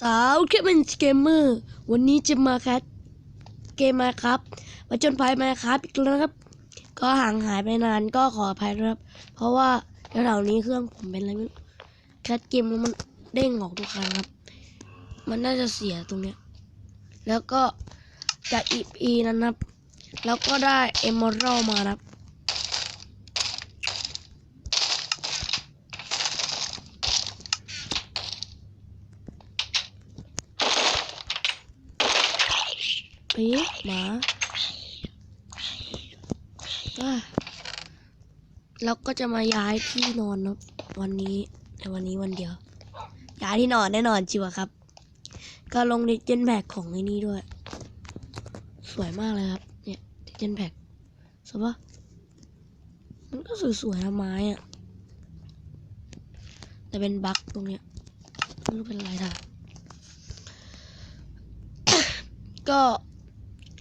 สาวแค่เป็นเกมเมอร์วันนี้จะมาแคสเกมมาครับมาจนภัยมาครับอีกแล้วครับ ก็ห่างหายไปนานก็ขออภัยนะครับ เพราะว่าแถวๆนี้เครื่องผมเป็นอะไรไม่รู้แคสเกมแล้วมันเด้งออกทุกครั้งครับ มันน่าจะเสียตรงเนี้ยแล้วก็จากอีพีนั้นครับ แล้วก็ได้เอมอรัลมาครับ เอ๊ะหมาแล้วก็จะมาย้ายที่นอนนะวันนี้ในวันนี้วันเดียว ย้ายที่นอนแน่นอนจิวครับ ก็ลงดิจินแบกของไอ้นี่ด้วย สวยมากเลยครับ เนี่ยดิจินแบกสวยปะมันก็สวยๆนะไม้อะแต่เป็นบั๊กตรงเนี้ยไม่รู้เป็นอะไรท่ะก็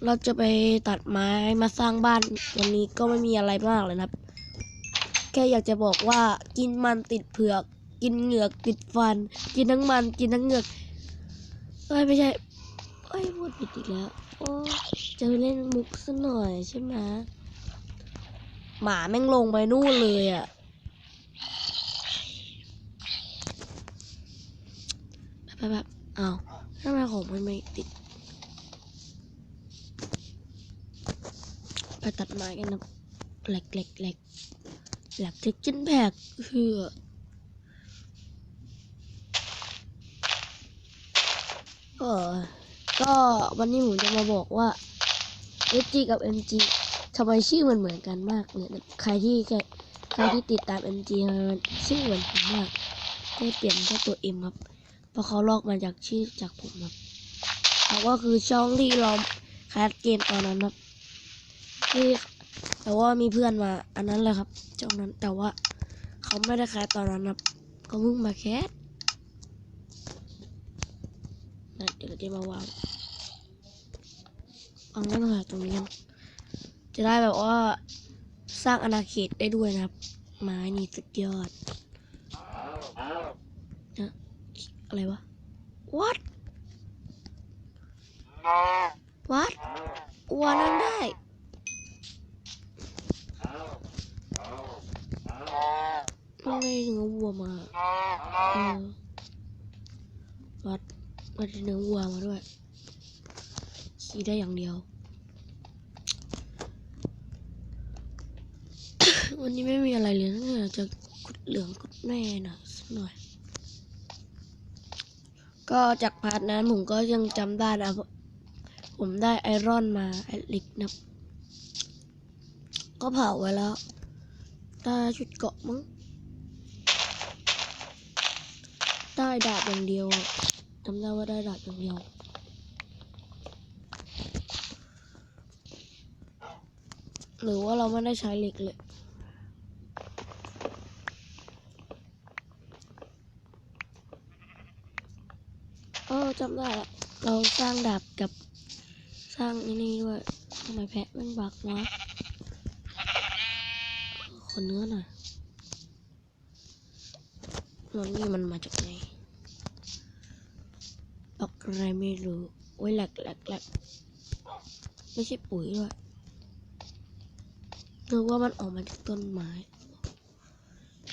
เราจะไปตัดไม้มาสร้างบ้านวันนี้ก็ไม่มีอะไรมากเลยนะครับ แค่อยากจะบอกว่ากินมันติดเผือก กินเหงือกติดฟัน กินทั้งมันกินทั้งเหงือกเอ้ยไม่ใช่เอ้ยพูดผิดอีกแล้วโอ้จะเล่นมุกซะหน่อยใช่ไหมหมาแม่งลงไปนู่นเลยอะ่ะแบบแบบๆอ้าทำไมของมันไม่ติด ไปตัดไม้กันนะแหลกแหลกแหลกแหลกเทคจินแพกเฮือก็ก็วันนี้ผมจะมาบอกว่า SG กับ MG ทำไมชื่อมันเหมือนกันมากเนี่ย ใครที่ใครใครที่ติดตาม MG มันชื่อเหมือนผมมากแค่เปลี่ยนแค่ตัว M ครับ เพราะเขาลอกมาจากชื่อจากผมครับแต่ว่าคือช่องที่เราแคสเกมตอนนั้นครับ ที่แต่ว่ามีเพื่อนมา อันนั้นเลยครับช่องนั้นแต่ว่าเขาไม่ได้แคสตอนนั้นครับเขาเพิ่งมาแคสนะเดี๋ยวจะมาวางวางไว้ตรงไหนตรงนี้กันจะได้แบบว่าสร้างอาณาเขตได้ด้วยนะครับไม้นี่สุดยอดนะอะไรวะ what what วัวนั่งได้ ไม่ได้เนื้อวัวมาเออวัดวัดเนื้อวัวมาด้วย ขี่ได้อย่างเดียว วันนี้ไม่มีอะไรเลยนะเนี่ยจะกุดเหลืองกุดแม่น่ะสักหน่อย ก็จากพาร์ทนั้นผมก็ยังจำได้นะ ผมได้ไอรอนมาไอลิกนะก็เผาไว้แล้ว ได้ชุดเกาะมั้งได้ดาบอย่างเดียวจำได้ว่าได้ดาบอย่างเดียวหรือว่าเราไม่ได้ใช้เหล็กเลยเออจำได้ละเราสร้างดาบกับสร้างนี่ด้วยทำไมแพะมันบักวะ ขอเนื้อหน่อยแล้วนี่มันมาจากไหนบักอะไรไม่รู้โอ้ยแหลกแหลกแหลกไม่ใช่ปุ๋ยด้วยนึกว่ามันออกมาจากต้นไม้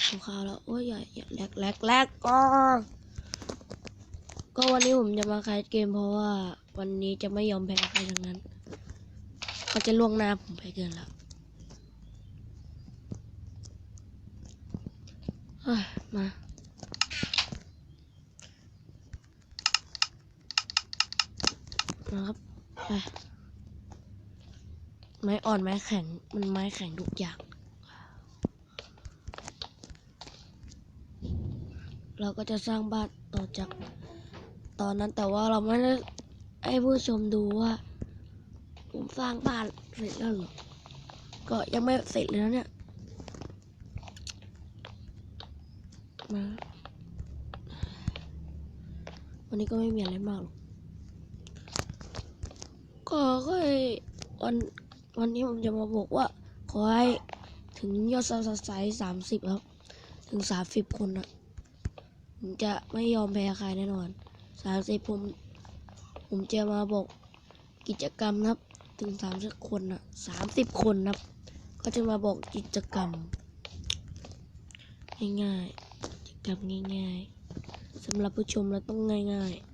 ขข้าวแล้ว โอ้ยอย่าอย่าแหลกแหลกแหลกก็ก็วันนี้ผมจะมาคลายเกมเพราะว่า วันนี้จะไม่ยอมแพ้ใครทั้งนั้นเขาจะล่วงหน้าผมไปเกินแล้วเฮ้ย มานะครับไปไม้อ่อนไม้แข็ง มันไม้แข็งทุกอย่าง เราก็จะสร้างบ้านต่อจากตอนนั้นแต่ว่าเราไม่ได้ให้ผู้ชมดูว่า ผมสร้างบ้านเสร็จแล้วหรอ ก็ยังไม่เสร็จเลยนะเนี่ย มา วันนี้ก็ไม่มีอะไรมากหรอกก็ค่อยวันวันนี้ผมจะมาบอกว่า ขอให้ถึงยอดซับสไครต์สามสิบครับ ถึงสามสิบคนนะผมจะไม่ยอมแพ้ใครแน่นอนสามสิบผม ผมจะมาบอกกิจกรรมนะครับถึงสามสิบคนนะสามสิบคนนะครับก็จะมาบอกกิจกรรม ง่ายๆกิจกรรมง่ายๆ สำหรับผู้ชมเราต้องง่ายๆ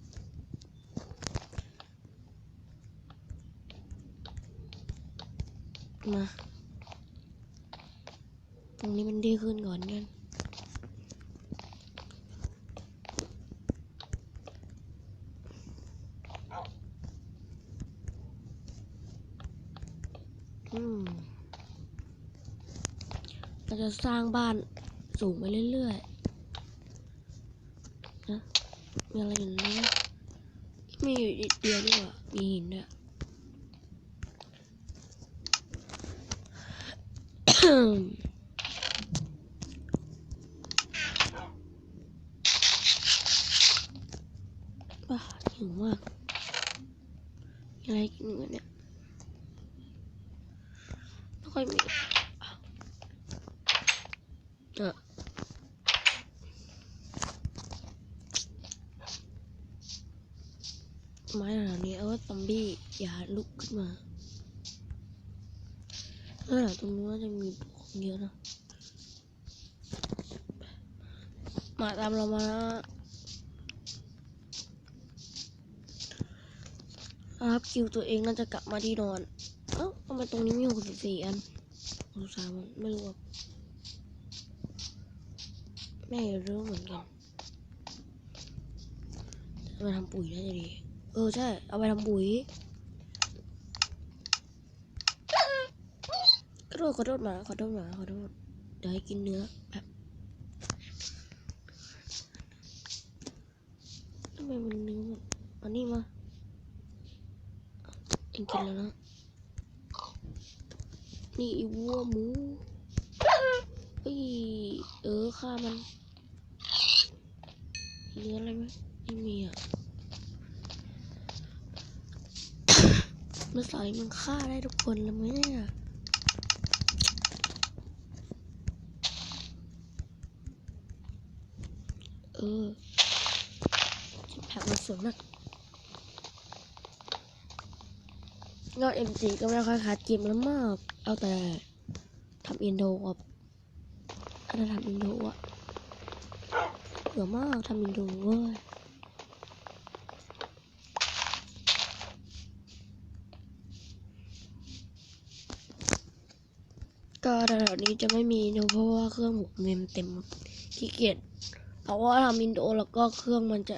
มา ตรงนี้มันดีขึ้นก่อนกันอืมเราจะสร้างบ้านสูงไปเรื่อยๆ นะ มีอะไรอยู่นะมีอยู่เดียวด้วยมีหินด้วยบ้าหิวมากมีอะไรกินกันเนี่ยไม่ค่อยมีเออ ไม้เหล่านี้เอาไว้ซอมบี้อย่าลุกขึ้นมาเออตรงนู้นน่าจะมีของเยอะนะ มาตามเรามานะครับคิวตัวเองน่าจะกลับมาที่นอน เอ้าทำไมตรงนี้มีหกสิบสี่อันหกสามอันไม่รู้อะไม่รู้เหมือนกันเอาทำปุ๋ยน่าจะดี เออใช่ เอาไปทำปุ๋ยขอโทษขอโทษหมาขอโทษหมาขอโทษเดี๋ยวให้กินเนื้อแบบทำไมมันเนื้อแบบอันนี้มาเองกินแล้วนะนี่อีวัวหมูเอ้ยเออฆ่ามันเหลืออะไรไหมไม่มีอะ มันใส่มันฆ่าได้ทุกคนเลยไหมเนี่ยเออจิแพ็กมันสวยมากยอด MG ก็ไม่ค่อยคัดเกมแล้วมาก เอาแต่ทำอินโดครับถ้าทำอินโดอะเบื่อมากทำอินโดเว้ย ก็แถวๆ นี้จะไม่มีนโดเพราะว่าเครื่องผมเมมเต็มขี้เกียจเพราะว่าทำอินโดแล้วก็เครื่องมันจะ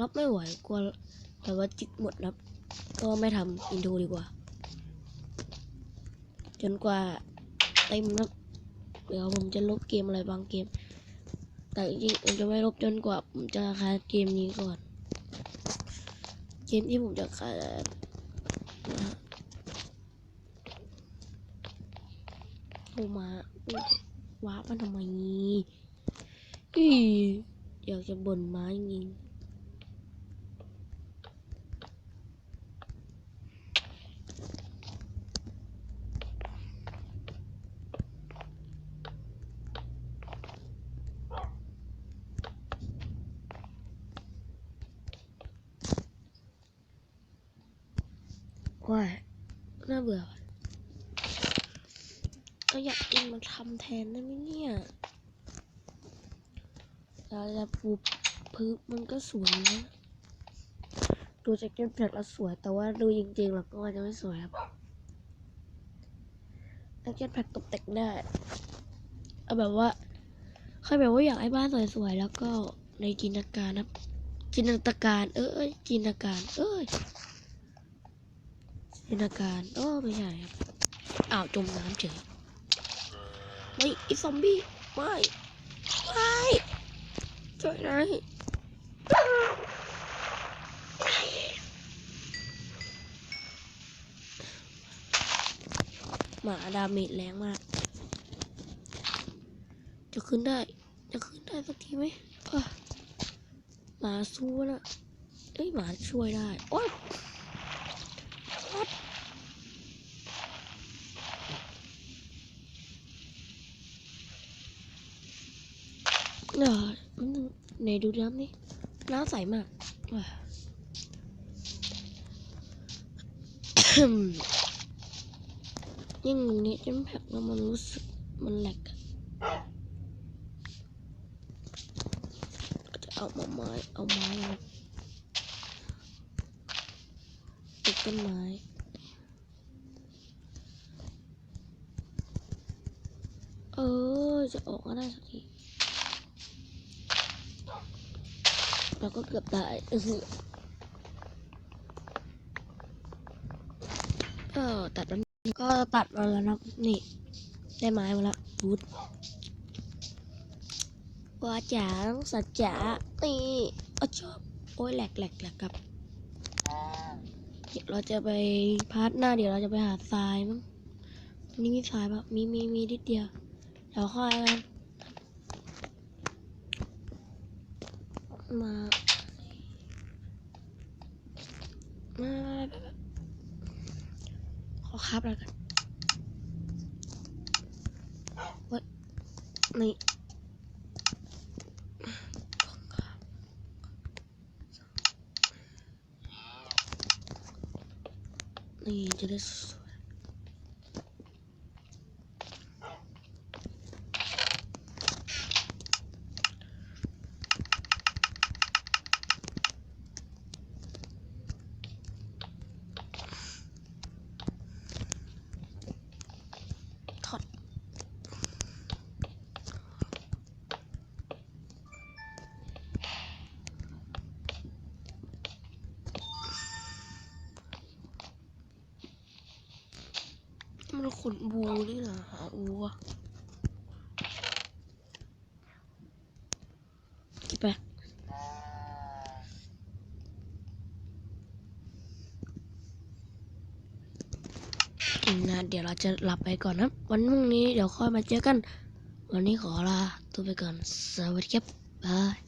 รับไม่ไหวกลัวแต่ว่าจิกหมดครับ ก็ไม่ทำอินโดดีกว่า จนกว่าเต็มครับเดี๋ยวผมจะลบเกมอะไรบางเกม แต่จริงๆผมจะไม่ลบจนกว่าผมจะคายเกมนี้ก่อน เกมที่ผมจะคลายนะฮะ โทรมาว้าร์ปมันทำไมอีอยากจะบ่นมาจริงว่าน่าเบื่อ ก็อยากกินมาทำแทนได้ไหมเนี่ยเราจะปูพื้นมันก็สวยนะดูจากเกมแพลแล้วสวย แต่ว่าดูจริงๆแล้วก็จะไม่สวยครับแล้วเกมแพลตกแต่งได้เอาแบบว่าใครแบบว่าอยากให้บ้านสวยๆแล้วก็ในจินตนาการครับจินตนาการ เอ้ยจินตนาการ เอ้ยจินตนาการโอ้ไม่ใช่ครับอ้าวจมน้ำเฉย ไม่ไอซอมบี้ไม่ไม่ช่วยหน่อยหมาดาเมจแรงมาก จะขึ้นได้ จะขึ้นได้สักทีไหมหมาสู้นะเอ้ยหมาช่วยได้ โอ๊ยวัด เดี๋ยวมันดูน้ำนี่น้ำใสมากยิ่งนี้จนแพ็กแล้วมันรู้สึกมันแหลกก็จะเอามาไม้เอาไม้มาติดต้นไม้เออจะออกมาได้สักที เราก็เกือบตายอื้ออก็ตัดมันก็ตัดมาแล้วนะนี่ ได้ไม้มาแล้วบูทว่าจ๋างสัจจ๋านี่เอาชอบโอ้ยแหลกแหลกแหลกครับเดี๋ยวเราจะไปพาร์ทหน้าเดี๋ยวเราจะไปหาทรายมั้งนี้มีทรายปะมีมีมีนิดเดียวเดี๋ยวค่อยกัน มา มาขอครับแล้วกันว้ยนี่นี่จะได้ มันขนบูนี่นะหาอูอะเก็บไปนะเดี๋ยวเราจะหลับไปก่อนนะ วันพรุ่งนี้เดี๋ยวค่อยมาเจอกัน วันนี้ขอลาตัวไปก่อน สวัสดีครับ บาย